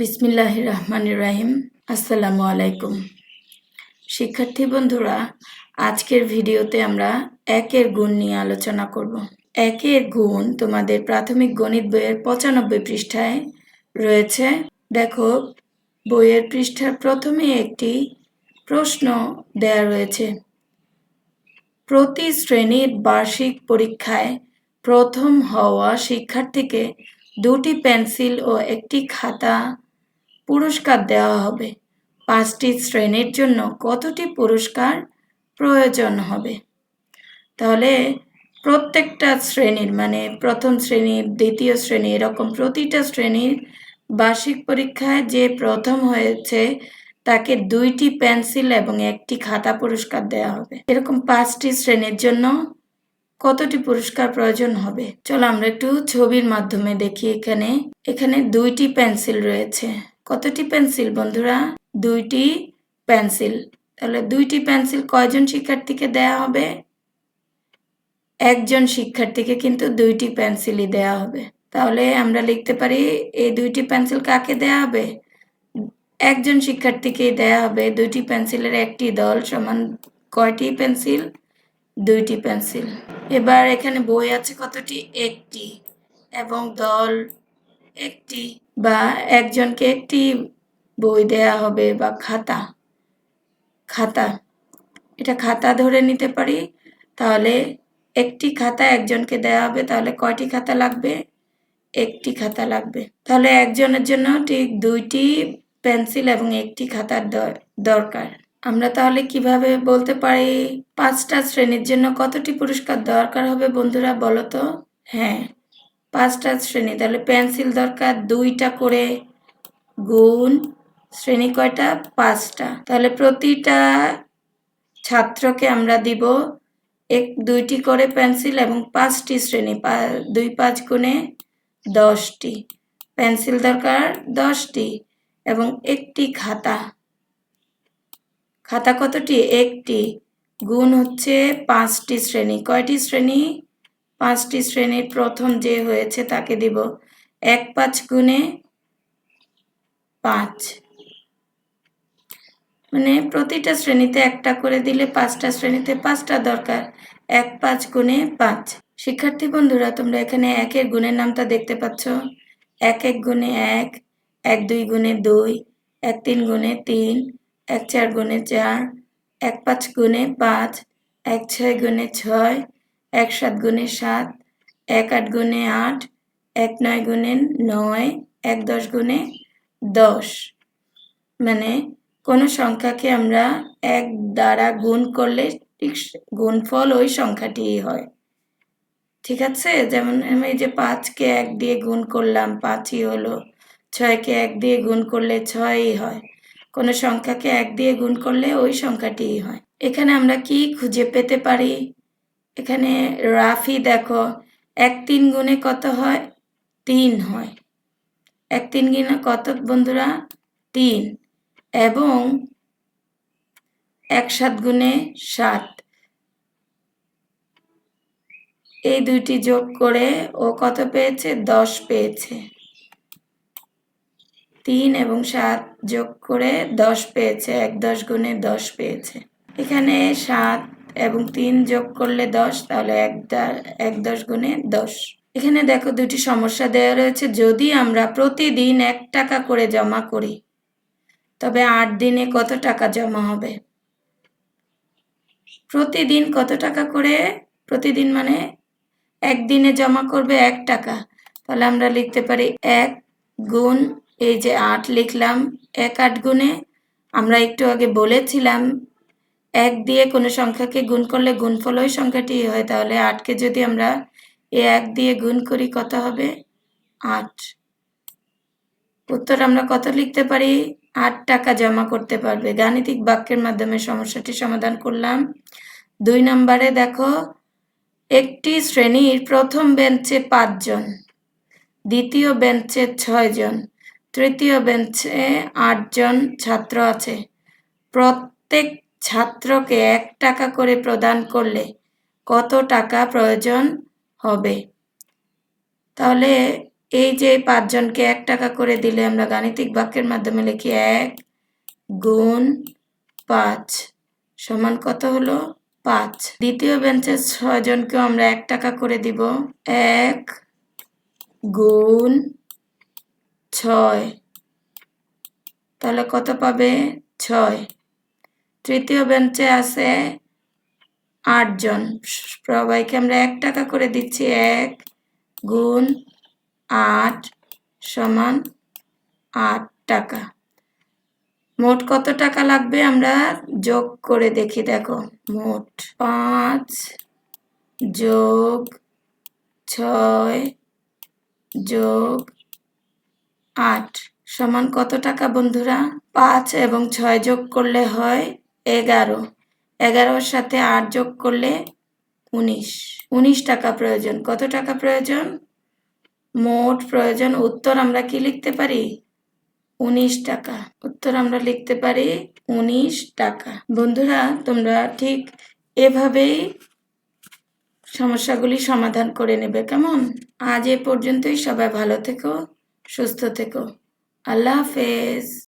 বিসমিল্লাহ রহমান রাহিম। আসসালামু আলাইকুম। শিক্ষার্থী বন্ধুরা, আজকের ভিডিওতে আমরা একের গুণ নিয়ে আলোচনা করব। একের গুণ তোমাদের প্রাথমিক গণিত বইয়ের পঁচানব্বই পৃষ্ঠায় রয়েছে। দেখো, বইয়ের পৃষ্ঠার প্রথমে একটি প্রশ্ন দেয়া রয়েছে। প্রতি শ্রেণির বার্ষিক পরীক্ষায় প্রথম হওয়া শিক্ষার্থীকে দুটি পেন্সিল ও একটি খাতা পুরস্কার দেওয়া হবে। পাঁচটি শ্রেণির জন্য কতটি পুরস্কার প্রয়োজন হবে? তাহলে প্রত্যেকটা শ্রেণির মানে প্রথম শ্রেণির দ্বিতীয় শ্রেণি, এরকম প্রতিটা শ্রেণির বার্ষিক পরীক্ষায় যে প্রথম হয়েছে, তাকে দুইটি পেন্সিল এবং একটি খাতা পুরস্কার দেওয়া হবে। এরকম পাঁচটি শ্রেণির জন্য কতটি পুরস্কার প্রয়োজন হবে? চলো আমরা একটু ছবির মাধ্যমে দেখি এখানে। এখানে দুইটি পেন্সিল রয়েছে। কতটি পেন্সিল বন্ধুরা? দুইটি পেন্সিল। তাহলে দুইটি পেন্সিল কয়জন শিক্ষার্থীকে দেয়া হবে? একজন শিক্ষার্থীকে কিন্তু দুইটি পেন্সিলই দেয়া হবে। তাহলে আমরা লিখতে পারি, এই দুইটি পেন্সিল কাকে দেয়া হবে? একজন শিক্ষার্থীকেই দেয়া হবে। দুইটি পেন্সিলের একটি দল সমান কয়টি পেন্সিল? দুইটি পেন্সিল। এবার এখানে বই আছে কতটি? একটি। এবং দল একটি বা একজনকে একটি বই দেয়া হবে বা খাতা। খাতা। এটা খাতা ধরে নিতে পারি। তাহলে একটি খাতা একজনকে দেয়া হবে, তাহলে কয়টি খাতা লাগবে? একটি খাতা লাগবে। তাহলে একজনের জন্য ঠিক দুইটি পেন্সিল এবং একটি খাতার দরকার। আমরা তাহলে কীভাবে বলতে পারি? পাঁচটা শ্রেণির জন্য কতটি পুরস্কার দরকার হবে বন্ধুরা বলো তো? হ্যাঁ। পাঁচটা শ্রেণি, তাহলে পেন্সিল দরকার দুইটা করে, গুণ শ্রেণি কয়টা? পাঁচটা। তাহলে প্রতিটা ছাত্রকে আমরা দিব এক, দুইটি করে পেন্সিল এবং পাঁচটি শ্রেণি দুই পাঁচ গুণে দশটি। পেন্সিল দরকার দশটি এবং একটি খাতা। খাতা কতটি? একটি। গুণ হচ্ছে পাঁচটি শ্রেণি। কয়টি শ্রেণি? পাঁচটি শ্রেণির প্রথম যে হয়েছে তাকে দিব। এক পাঁচ গুণে পাঁচ। মানে প্রতিটা শ্রেণীতে একটা করে দিলে পাঁচটা শ্রেণীতে পাঁচটা দরকার। এক পাঁচ গুণে পাঁচ। শিক্ষার্থী বন্ধুরা, তোমরা এখানে একের গুণের নামটা দেখতে পাচ্ছ। এক এক গুণে এক এক দুই গুণে দুই, এক তিন গুণে তিন, এক চার গুণে চার, এক পাঁচ গুণে পাঁচ, এক ছয় গুণে ছয় এক সাত গুণে সাত, এক আট গুণে আট, এক নয় গুণে নয়, এক দশ গুণে দশ। মানে কোনো সংখ্যাকে আমরা এক দ্বারা গুণ করলে ঠিক গুণফল ওই সংখ্যাটিই হয়। ঠিক আছে? যেমন আমি যে পাঁচকে এক দিয়ে গুণ করলাম, পাঁচই হলো, ছয়কে এক দিয়ে গুণ করলে ছয়ই হয়। কোনো সংখ্যাকে এক দিয়ে গুণ করলে ওই সংখ্যাটিই হয়। এখানে আমরা কি খুঁজে পেতে পারি? এখানে রাফি দেখো, এক তিন গুণে কত হয়? তিন হয়। এক তিন গুণে কত বন্ধুরা? তিন। এবং এক সাত গুণে সাত। এই দুইটি যোগ করে ও কত পেয়েছে? দশ পেয়েছে। তিন এবং সাত যোগ করে দশ পেয়েছে। এক দশ গুণে দশ পেয়েছে। এখানে সাত এবং তিন যোগ করলে দশ, তাহলে এক এক দশ গুণে দশ। এখানে দেখো দুটি সমস্যা দেওয়া রয়েছে। যদি আমরা প্রতিদিন এক টাকা করে জমা করি, তবে আট দিনে কত টাকা জমা হবে? প্রতিদিন কত টাকা করে? প্রতিদিন মানে একদিনে জমা করবে এক টাকা। তাহলে আমরা লিখতে পারি এক গুণ, এই যে আট লিখলাম, এক আট গুণে, আমরা একটু আগে বলেছিলাম এক দিয়ে কোনো সংখ্যাকে গুণ করলে গুণফল ওই সংখ্যাটি হয়। তাহলে আটকে যদি আমরা এ এক দিয়ে গুণ করি, কত হবে? আট। উত্তর আমরা কত লিখতে পারি? আট টাকা জমা করতে পারবে। গাণিতিক বাক্যের মাধ্যমে সমস্যাটি সমাধান করলাম। দুই নম্বরে দেখো, একটি শ্রেণির প্রথম বেঞ্চে পাঁচজন, দ্বিতীয় বেঞ্চে ছয়জন, তৃতীয় বেঞ্চে আটজন ছাত্র আছে। প্রত্যেক ছাত্রকে এক টাকা করে প্রদান করলে কত টাকা প্রয়োজন হবে? তাহলে এই যে পাঁচজনকে এক টাকা করে দিলে আমরা গাণিতিক বাক্যের মাধ্যমে লিখি এক গুণ পাঁচ সমান কত হলো? পাঁচ। দ্বিতীয় বেঞ্চের ছয়জনকেও আমরা এক টাকা করে দিব এক গুণ ছয়। তাহলে কত পাবে? ছয়। তৃতীয় বেঞ্চে আছে আটজন। সবাইকে আমরা এক টাকা করে দিচ্ছি। এক গুণ আট সমান আট টাকা। মোট কত টাকা লাগবে আমরা যোগ করে দেখি। দেখো, মোট পাঁচ যোগ ছয় যোগ আট সমান কত টাকা বন্ধুরা? পাঁচ এবং ছয় যোগ করলে হয় এগারো। এগারোর সাথে আট যোগ করলে উনিশ। উনিশ টাকা প্রয়োজন। কত টাকা প্রয়োজন? মোট প্রয়োজন উত্তর আমরা কি লিখতে পারি? উনিশ টাকা। উত্তর আমরা লিখতে পারি উনিশ টাকা। বন্ধুরা, তোমরা ঠিক এভাবেই সমস্যাগুলি সমাধান করে নেবে। কেমন? আজ এ পর্যন্তই। সবাই ভালো থেকো, সুস্থ থেকো। আল্লাহ হাফেজ।